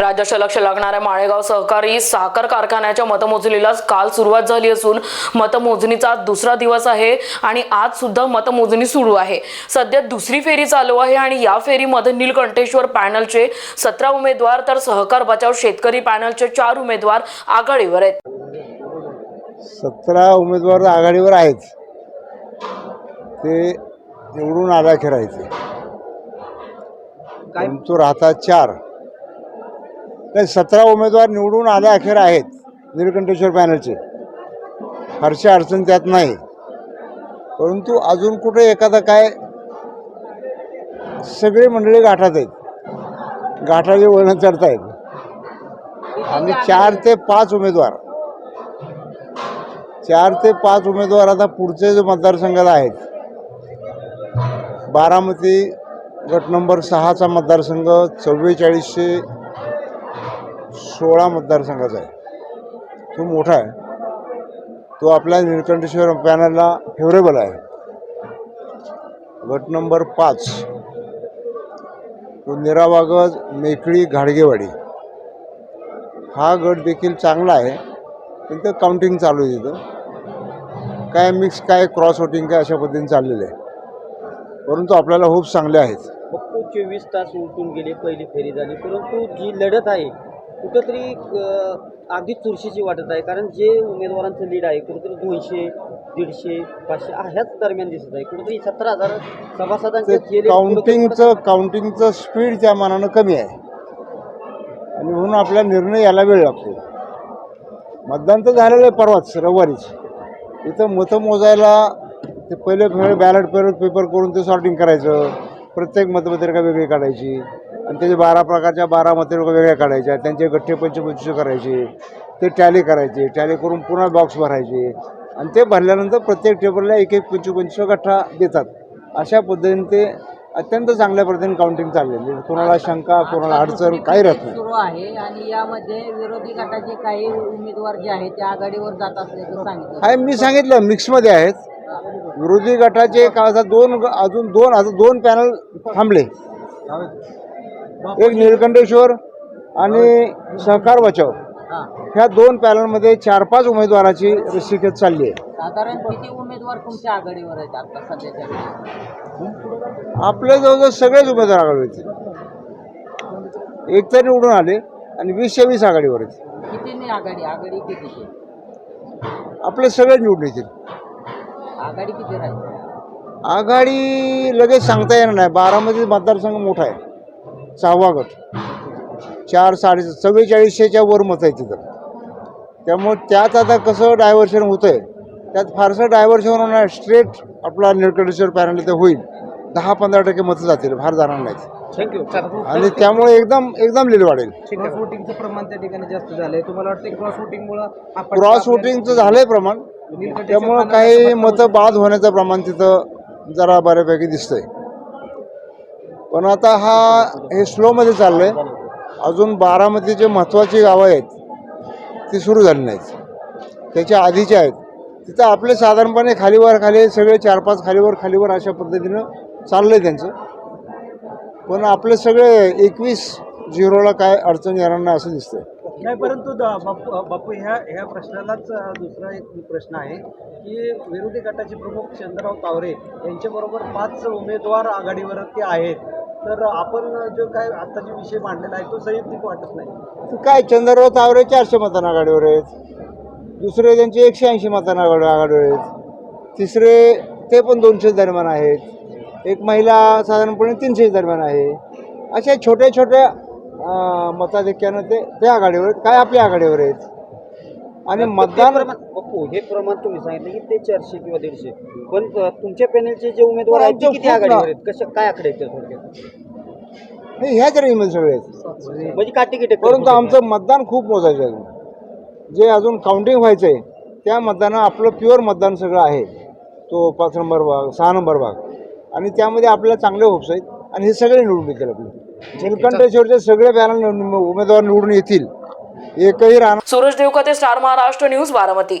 राज्याच्या लक्ष लागणाऱ्या माळेगाव सहकारी साखर कारखान्याच्या मतमोजणीला काल सुरुवात झाली असून मतमोजणीचा आज दुसरा दिवस आहे आणि आज सुद्धा मतमोजणी सुरू आहे. सध्या दुसरी फेरी चालू आहे आणि या फेरीमध्ये नीलकंठेश्वर पॅनलचे सतरा उमेदवार तर सहकार बचाव शेतकरी पॅनलचे चार उमेदवार आघाडीवर आहेत. सतरा उमेदवार आघाडीवर आहेत. ते निवडून आल्याखे राहायचे परंतु राहतात चार. नाही सतरा उमेदवार निवडून आल्या अखेर आहेत निलकंठेश्वर पॅनलचे. फारशी अडचण त्यात नाही. परंतु अजून कुठे एखादा काय सगळी मंडळी गाठात आहेत. गाठाचे वळण चढतायत. आणि चार ते पाच उमेदवार. चार ते पाच उमेदवार आता पुढचे जे मतदारसंघात आहेत. बारामती गट नंबर सहाचा मतदारसंघ चव्वेचाळीसशे सोळा मतदारसंघाचा आहे. तो मोठा आहे. तो आपल्या निळकंठेश्वर पॅनलला फेवरेबल आहे. गट नंबर पाच. तो निरावागज मेकळी घाडगेवाडी. हा गट देखील चांगला आहे. तिथं काउंटिंग चालू आहे तिथं. काय मिक्स काय क्रॉस वोटिंग काय अशा पद्धतीने चाललेलं आहे. परंतु आपल्याला खूप चांगले आहेत. फक्त चोवीस तास उलटून गेले पहिली फेरी झाली. परंतु जी लढत आहे कुठंतरी अगदी चुरशीची वाटत आहे. कारण जे उमेदवारांचं लीड आहे कुठेतरी दोनशे दीडशे पाचशे ह्याच दरम्यान दिसत आहे. कुठेतरी सतरा हजार सभासदांचे काउंटिंगचं काउंटिंगचं स्पीड त्या मानानं कमी आहे. आणि म्हणून आपला निर्णय यायला वेळ लागतो. मतदान तर झालेलं आहे परवाच रविवारीच. इथं मतं मोजायला ते पहिले पहिले बॅलेट पेपर पेपर करून ते सॉर्टिंग करायचं. प्रत्येक मतपत्रिका वेगळी काढायची. आणि त्याचे बारा प्रकारच्या बारा मतपत्रिका वेगळ्या काढायच्या त्यांचे गठ्ठे पंचपंचवीस करायचे ते टॅली करायचे टॅली करून पुन्हा बॉक्स भरायचे. आणि ते भरल्यानंतर प्रत्येक टेबलला एक एक पंचवीस गठ्ठा देतात. अशा पद्धतीने ते अत्यंत चांगल्या पद्धतीने काउंटिंग चाललेली. कोणाला शंका कोणाला अडचण काही राहत नाही. सुरू आहे आणि यामध्ये विरोधी गटाचे काही उमेदवार जे आहेत ते आघाडीवर जात असल्याचं सांगितलं. आहे मी सांगितलं मिक्समध्ये आहेत. विरोधी गटाचे का दोन अजून दोन आता दोन पॅनल थांबले. एक निळकंठेश्वर आणि सहकार बचाव. ह्या दोन पॅनलमध्ये चार पाच उमेदवाराची रस्सीखेच चालली आहे. साधारण किती उमेदवार तुमच्या आघाडीवर आहेत आता सध्याच्या वेळी? आपल्या जवळजवळ सगळेच उमेदवार आघाडीवर आहेत. एक तर निवडून आले आणि वीसशे वीस आघाडीवर आहेत. कितीने आघाडी? आघाडी कितीची आपले सगळे निवडून येतील. आघाडी किती राहील? आघाडी लगेच सांगता येणार नाही. बारामती मतदारसंघ मोठा आहे. सहावा गट. चार साडे चव्वेचाळीसशेच्या वर मत आहे तिथं. त्यामुळे त्यात आता कसं डायव्हर्शन होतं आहे त्यात फारसं डायव्हर्शन होणार स्ट्रेट आपला निळकंठेश्वर पॅनल इथं होईल. दहा पंधरा टक्के मतं जातील फार जाणार नाहीत. थँक्यू आणि त्यामुळे एकदम एकदम लीड वाढेल. क्रॉस वोटिंगचं प्रमाण त्या ठिकाणी जास्त झालंय. तुम्हाला वाटतं क्रॉस वोटिंगमुळे क्रॉस वोटिंगचं झालंय प्रमाण. त्यामुळं काही मतं बाद होण्याचं प्रमाण तिथं जरा बऱ्यापैकी दिसतंय. पण आता हा हे स्लोमध्ये चाललं आहे अजून बारामध्ये जे महत्त्वाची गावं आहेत ती सुरू झाली नाहीत. त्याच्या आधीचे आहेत. तिथं आपले साधारणपणे खालीवर खाली सगळे चार पाच खालीवर खालीवर अशा पद्धतीनं चाललं आहे त्यांचं. पण आपले सगळे एकवीस झिरोला काय अडचण येणार नाही असं दिसतंय. नाही परंतु द- बापू बापू ह्या ह्या प्रश्नालाच दुसरा एक प्रश्न आहे की विरोधी गटाचे प्रमुख चंद्रराव तावरे यांच्याबरोबर पाच उमेदवार आघाडीवरती आहेत. तर आपण जो काय आता जो विषय मांडलेला आहे तो संयुक्तिक वाटत नाही. काय चंद्रराव तावरे चारशे मतान आघाडीवर आहेत. दुसरे त्यांचे एकशे ऐंशी मतान आघाडी आघाडीवर आहेत. तिसरे ते पण दोनशे दरम्यान आहेत. एक महिला साधारणपणे तीनशे दरम्यान आहे. अशा छोट्या छोट्या मताधिक्यानं ते ते आघाडीवर आहेत. काय आपल्या आघाडीवर आहेत? आणि मतदान बापू हे प्रमाण तुम्ही सांगितलं की ते चारशे किंवा दीडशे. पण तुमच्या पॅनलचे जे उमेदवार आहेत ते किती आघाडीवर आहेत? कसं काय आकडे आहेत त्या थोडक्यात? हे ह्याच रेंजमध्ये सगळे आहेत. म्हणजे काटे किटे परंतु आमचं मतदान खूप मोजायचं आहे. अजून जे अजून काउंटिंग व्हायचं आहे त्या मतदानं आपलं प्युअर मतदान सगळं आहे. तो पाच नंबर भाग सहा नंबर भाग. आणि त्यामध्ये आपल्याला चांगले होप्स आहेत. आणि हे सगळे निवडून येतील आपले. निलकंठेश्वरचे सगळे पॅनल उमेदवार निवडून येतील. एकही राहणार सूरज देवकते स्टार महाराष्ट्र न्यूज बारामती.